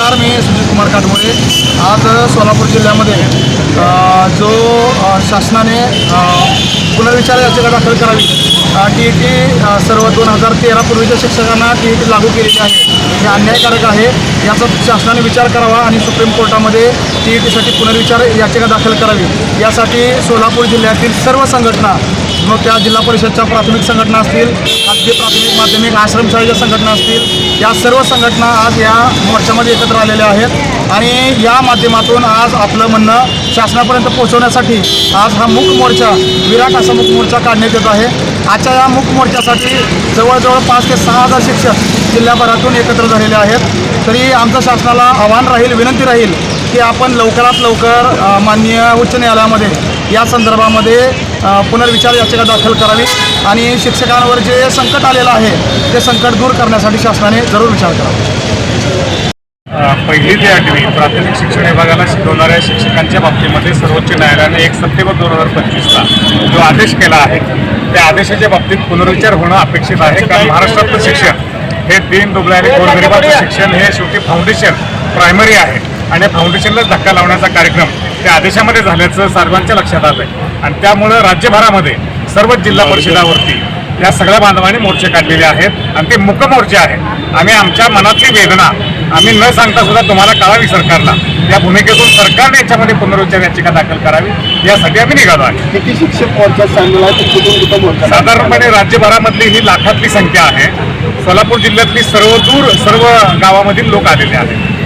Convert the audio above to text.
नमस्कार मी सुनील कुमार काटमोळे आज सोलापूर जिल्ह्यामध्ये जो शासनाने पुनर्विचार याचिका दाखल करावी टी ई टी सर्व दोन हजार तेरा पूर्वीच्या शिक्षकांना टी ई टी लागू केलेली आहे. हे अन्यायकारक आहे. याचा शासनाने विचार करावा आणि सुप्रीम कोर्टामध्ये टी ई टीसाठी पुनर्विचार याचिका दाखल करावी. यासाठी सोलापूर जिल्ह्यातील सर्व संघटना मग त्या जिल्हा परिषदच्या प्राथमिक संघटना असतील खाजगी प्राथमिक माध्यमिक आश्रमशाळेच्या संघटना असतील या सर्व संघटना आज या मोर्चामध्ये एकत्र आलेल्या आहेत. आणि या माध्यमातून आज आपलं म्हणणं शासनापर्यंत पोहोचवण्यासाठी आज हा मूक मोर्चा विराट असा मूक मोर्चा काढण्यात येत आहे. आजच्या या मूक मोर्चासाठी जवळजवळ पाच ते सहा हजार शिक्षक जिल्ह्याभरातून एकत्र झालेले आहेत. तरी आमचं शासनाला आव्हान राहील विनंती राहील की आपण लवकरात लवकर माननीय उच्च न्यायालयामध्ये या संदर्भामध्ये पुनर्विचार याचिका दाखल करावी आणि शिक्षकांवर जे संकट आलेलं आहे ते संकट दूर करण्यासाठी शासनाने जरूर विचार करावा. पहिली ते आठवी प्राथमिक शिक्षण विभागाला शिकवणाऱ्या शिक्षकांच्या बाबतीमध्ये सर्वोच्च न्यायालयाने एक सप्टेंबर दोन हजार पंचवीसला जो आदेश केला आहे त्या आदेशाच्या बाबतीत पुनर्विचार होणं अपेक्षित आहे. कारण महाराष्ट्रातलं शिक्षण हे दीन दुबळे गोरगरिबाचं शिक्षण हे शेवटी फाउंडेशन प्रायमरी आहे. आणि फाउंडेशनलाच धक्का लावण्याचा कार्यक्रम त्या आदेशामध्ये झाल्याचं सर्वांच्या लक्षात आलं आहे आणि त्यामुळं राज्यभरामध्ये सर्व जिल्हा परिषदावरती या सगळ्या बांधवांनी मोर्चे काढलेले आहेत आणि ते मुक मोर्चे आहेत. आम्ही आमच्या मनातली वेदना आम्ही न सांगता सुद्धा तुम्हाला कळावी सरकारला. या भूमिकेतून सरकारने याच्यामध्ये पुनरुच्चार याचिका दाखल करावी. यासाठी आम्ही निघालो आहे. किती शिक्षक मोर्चा चाललेला आहे? कुठून कुठं मोर्चा साधारणपणे राज्यभरामधली ही लाखातली संख्या आहे. सोलापूर जिल्ह्यातली सर्व दूर सर्व गावामधील लोक आलेले आहेत.